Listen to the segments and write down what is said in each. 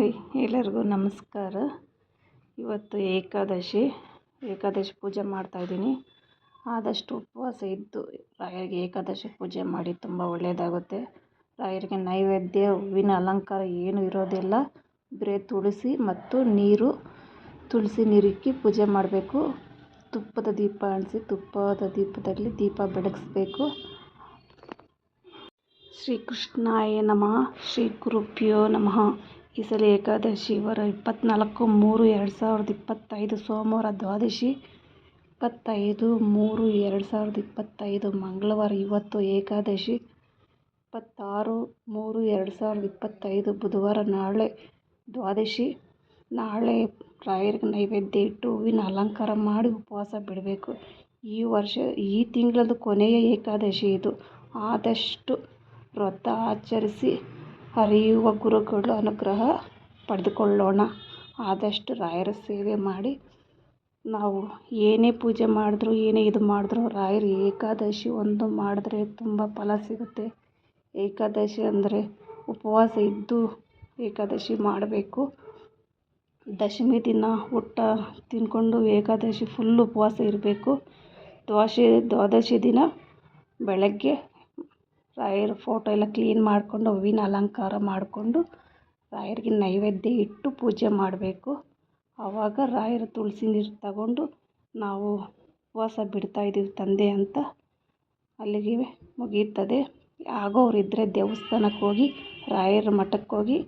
Hi ಎಲ್ಲರಿಗೂ ನಮಸ್ಕಾರ. ಇವತ್ತು ಏಕಾದಶಿ ಏಕಾದಶಿ ಪೂಜೆ ಮಾಡ್ತಾಯಿದ್ದೀನಿ ಆದಷ್ಟು ಉಪವಾಸ ಇದ್ದು ರಾಯರಿಗೆ ಏಕಾದಶಿ ಪೂಜೆ ಮಾಡಿ ತುಂಬ ಒಳ್ಳೆಯದಾಗುತ್ತೆ ರಾಯರಿಗೆ ನೈವೇದ್ಯ, ಹೂವಿನ ಅಲಂಕಾರ ಏನು ಇರೋದಿಲ್ಲ. ಬರೀ ತುಳಸಿ ಮತ್ತು ನೀರು, ತುಳಸಿ ನೀರಿಕ್ಕಿ ಪೂಜೆ ಮಾಡಬೇಕು. ತುಪ್ಪದ ದೀಪ ಅಣಿಸಿ ತುಪ್ಪದ ದೀಪದಲ್ಲಿ ದೀಪ ಬೆಳಗಿಸ್ಬೇಕು. ಶ್ರೀ ಕೃಷ್ಣಾಯ ನಮಃ. ಶ್ರೀ ಗುರುಭ್ಯೋ ನಮಃ. ಈ ಸಲ ಏಕಾದಶಿ ವರ ಇಪ್ಪತ್ನಾಲ್ಕು ಮೂರು ಎರಡು ಸಾವಿರದ ಇಪ್ಪತ್ತೈದು ಸೋಮವಾರ ದ್ವಾದಶಿ, ಇಪ್ಪತ್ತೈದು ಮೂರು ಎರಡು ಸಾವಿರದ ಇಪ್ಪತ್ತೈದು ಮಂಗಳವಾರ ಇವತ್ತು ಏಕಾದಶಿ, ಇಪ್ಪತ್ತಾರು ಮೂರು ಎರಡು ಸಾವಿರದ ಇಪ್ಪತ್ತೈದು ಬುಧವಾರ ನಾಳೆ ದ್ವಾದಶಿ. ನಾಳೆ ರಾಯರಿಗೆ ನೈವೇದ್ಯ ಇಟ್ಟು ಹೂವಿನ ಅಲಂಕಾರ ಮಾಡಿ ಉಪವಾಸ ಬಿಡಬೇಕು. ಈ ವರ್ಷ, ಈ ತಿಂಗಳದ್ದು ಕೊನೆಯ ಏಕಾದಶಿ ಇದು. ಆದಷ್ಟು ವ್ರತ ಆಚರಿಸಿ ಹರಿಯುವ ಗುರುಗಳು ಅನುಗ್ರಹ ಪಡೆದುಕೊಳ್ಳೋಣ. ಆದಷ್ಟು ರಾಯರ ಸೇವೆ ಮಾಡಿ. ನಾವು ಏನೇ ಪೂಜೆ ಮಾಡಿದ್ರು, ಏನೇ ಇದು ಮಾಡಿದ್ರು ರಾಯರ ಏಕಾದಶಿ ಒಂದು ಮಾಡಿದ್ರೆ ತುಂಬ ಫಲ ಸಿಗುತ್ತೆ. ಏಕಾದಶಿ ಅಂದರೆ ಉಪವಾಸ ಇದ್ದು ಏಕಾದಶಿ ಮಾಡಬೇಕು. ದಶಮಿ ದಿನ ಊಟ ತಿಂದ್ಕೊಂಡು ಏಕಾದಶಿ ಫುಲ್ ಉಪವಾಸ ಇರಬೇಕು. ದ್ವಾಶಿ, ದ್ವಾದಶಿ ದಿನ ಬೆಳಗ್ಗೆ ರಾಯರ ಫೋಟೋ ಎಲ್ಲ ಕ್ಲೀನ್ ಮಾಡಿಕೊಂಡು ಹೂವಿನ ಅಲಂಕಾರ ಮಾಡಿಕೊಂಡು ರಾಯರಿಗೆ ನೈವೇದ್ಯ ಇಟ್ಟು ಪೂಜೆ ಮಾಡಬೇಕು. ಆವಾಗ ರಾಯರ ತುಳಸಿ ನೀರು ತಗೊಂಡು ನಾವು ಉಪವಾಸ ಬಿಡ್ತಾಯಿದ್ದೀವಿ ತಂದೆ ಅಂತ. ಅಲ್ಲಿಗೆ ಮುಗಿಯುತ್ತದೆ ಆಗೋರಿದ್ದರೆ ದೇವಸ್ಥಾನಕ್ಕೆ ಹೋಗಿ, ರಾಯರ ಮಠಕ್ಕೆ ಹೋಗಿ,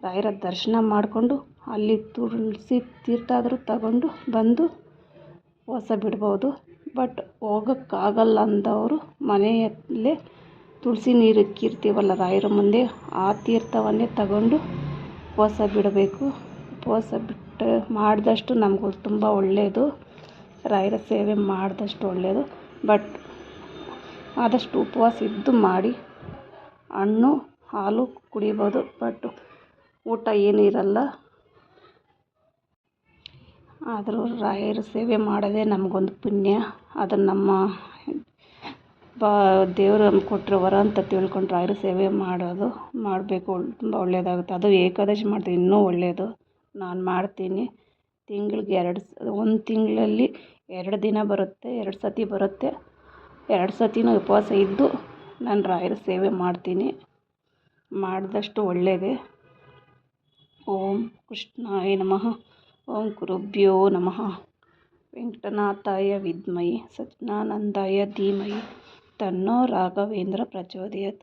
ರಾಯರ ದರ್ಶನ ಮಾಡಿಕೊಂಡು ಅಲ್ಲಿ ತುಳಸಿ ತೀರ್ಥಾದರೂ ತಗೊಂಡು ಬಂದು ಉಪವಾಸ ಬಿಡ್ಬೋದು. ಬಟ್ ಹೋಗೋಕ್ಕಾಗಲ್ಲ ಅಂದವರು ಮನೆಯಲ್ಲೇ ತುಳಸಿ ನೀರು ಇಕ್ಕಿರ್ತೀವಲ್ಲ ರಾಯರ ಮುಂದೆ, ಆ ತೀರ್ಥವನ್ನೇ ತಗೊಂಡು ಉಪವಾಸ ಬಿಡಬೇಕು. ಉಪವಾಸ ಬಿಟ್ಟು ಮಾಡಿದಷ್ಟು ನಮಗೂ ತುಂಬ ಒಳ್ಳೆಯದು ರಾಯರ ಸೇವೆ ಮಾಡಿದಷ್ಟು ಒಳ್ಳೆಯದು ಬಟ್ ಆದಷ್ಟು ಉಪವಾಸ ಇದ್ದು ಮಾಡಿ, ಹಣ್ಣು, ಹಾಲು ಕುಡಿಬೋದು. ಬಟ್ ಊಟ ಏನೂ ಇರಲ್ಲ. ಆದರೂ ರಾಯರ ಸೇವೆ ಮಾಡೋದೇ ನಮಗೊಂದು ಪುಣ್ಯ. ಅದು ನಮ್ಮ ಬಾ, ದೇವರು ನಮ್ಗೆ ಕೊಟ್ಟಿರೋ ವರ ಅಂತ ತಿಳ್ಕೊಂಡು ರಾಯರ ಸೇವೆ ಮಾಡೋದು ಮಾಡಬೇಕು. ತುಂಬ ಒಳ್ಳೆಯದಾಗುತ್ತೆ ಅದು ಏಕಾದಶಿ ಮಾಡಿದ್ರೆ ಇನ್ನೂ ಒಳ್ಳೆಯದು ನಾನು ಮಾಡ್ತೀನಿ. ತಿಂಗ್ಳಿಗೆ ಎರಡು ಒಂದು ತಿಂಗಳಲ್ಲಿ ಎರಡು ದಿನ ಬರುತ್ತೆ, ಎರಡು ಸತಿ ಬರುತ್ತೆ. ಎರಡು ಸತಿನೂ ಉಪವಾಸ ಇದ್ದು ನಾನು ರಾಯರ ಸೇವೆ ಮಾಡ್ತೀನಿ. ಮಾಡಿದಷ್ಟು ಒಳ್ಳೆಯದೇ ಓಂ ಕೃಷ್ಣಾಯ ನಮಃ. ಓಂ ಕುರುಭ್ಯೋ ನಮಃ. ವೆಂಕಟನಾಥಾಯ ವಿದ್ಮಯಿ ಸಚ್ಚಿದಾನಂದಾಯ ಧೀಮಹಿ. ತನ್ನೋ ರಾಘವೇಂದ್ರ ಪ್ರಚೋದಯಾತ್.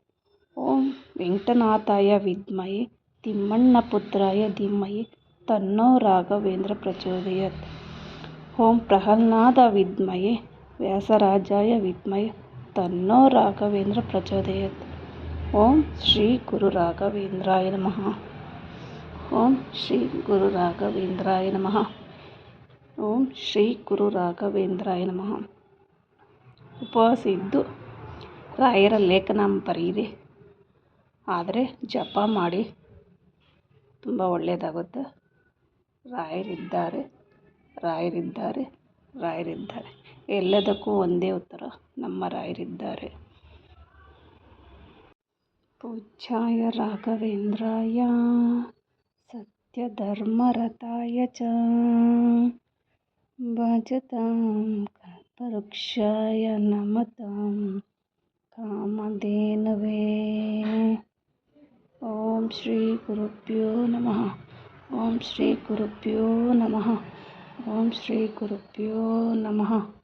ಓಂ ವೆಂಕಟನಾಥಾಯ ವಿದ್ಮಹೆ ತಿಮ್ಮಣ್ಣಪುತ್ರಾಯ ಧೀಮಹಿ, ತನ್ನೋ ರಾಘವೇಂದ್ರ ಪ್ರಚೋದಯಾತ್. ಓಂ ಪ್ರಹ್ಲಾದ ವಿದ್ಮಹೆ, ವ್ಯಾಸರಾಜಾಯ ವಿದ್ಮಹೆ, ತನ್ನೋ ರಾಘವೇಂದ್ರ ಪ್ರಚೋದಯಾತ್. ಓಂ ಶ್ರೀ ಗುರು ರಾಘವೇಂದ್ರಾಯ ನಮಃ. ಓಂ ಶ್ರೀ ಗುರು ರಾಘವೇಂದ್ರಾಯ ನಮಃ. ಓಂ ಶ್ರೀ ಗುರು ರಾಘವೇಂದ್ರಾಯ ನಮಃ. ಉಪವಾಸ ಇದ್ದು ರಾಯರ ಲೇಖನ ಬರೀರಿ. ಆದರೆ ಜಪ ಮಾಡಿ ತುಂಬ ಒಳ್ಳೆಯದಾಗುತ್ತೆ ರಾಯರಿದ್ದಾರೆ ರಾಯರಿದ್ದಾರೆ ರಾಯರಿದ್ದಾರೆ. ಎಲ್ಲದಕ್ಕೂ ಒಂದೇ ಉತ್ತರ, ನಮ್ಮ ರಾಯರಿದ್ದಾರೆ. ಪೂಜ್ಯಾಯ ರಾಘವೇಂದ್ರಾಯ ಸತ್ಯಧರ್ಮರತಾಯ ಚ, ಭಜತಾಂ ಕಲ್ಪವೃಕ್ಷಾಯ ನಮತಾಂ. कामधेनवे। ॐ श्रीगुरुभ्यो नमः। ॐ श्रीगुरुभ्यो नमः। ॐ श्रीगुरुभ्यो नमः।